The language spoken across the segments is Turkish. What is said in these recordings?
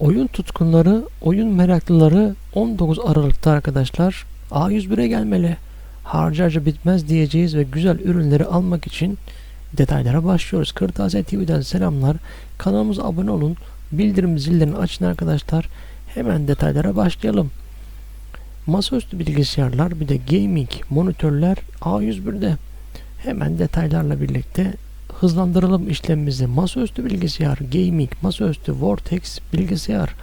Oyun tutkunları, oyun meraklıları 19 Aralık'ta arkadaşlar A101'e gelmeli. Harca harca bitmez diyeceğiz ve güzel ürünleri almak için detaylara başlıyoruz. Kırtasiye TV'den selamlar. Kanalımıza abone olun. Bildirim zillerini açın arkadaşlar. Hemen detaylara başlayalım. Masaüstü bilgisayarlar bir de gaming monitörler A101'de. Hemen detaylarla birlikte hızlandıralım işlemimizi. Masaüstü bilgisayar, gaming, masaüstü Vortex bilgisayar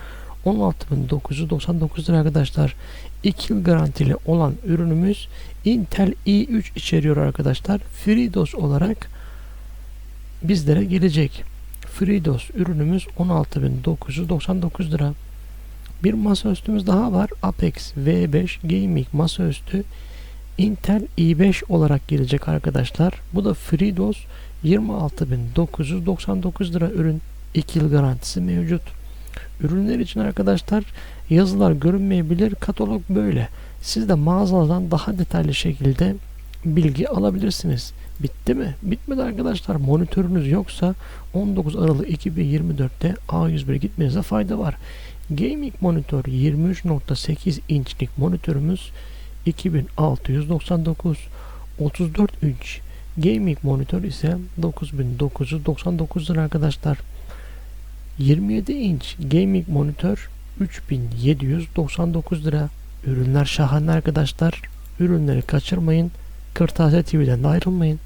16.999 lira arkadaşlar. 2 yıl garantili olan ürünümüz Intel i3 içeriyor arkadaşlar. FreeDOS olarak bizlere gelecek. FreeDOS ürünümüz 16.999 lira. Bir masaüstümüz daha var. Apex V5 Gaming masaüstü Intel i5 olarak gelecek arkadaşlar. Bu da FreeDOS 26.999 lira ürün. 2 yıl garantisi mevcut. Ürünler için arkadaşlar yazılar görünmeyebilir. Katalog böyle. Siz de mağazadan daha detaylı şekilde bilgi alabilirsiniz. Bitti mi? Bitmedi arkadaşlar. Monitörünüz yoksa 19 Aralık 2024'te A101'e gitmenize fayda var. Gaming monitör 23.8 inçlik monitörümüz 2699 34 inç gaming monitör ise 9999 lira arkadaşlar. 27 inç gaming monitör 3799 lira. Ürünler şahane arkadaşlar. Ürünleri kaçırmayın. Kırtasiye TV'den de ayrılmayın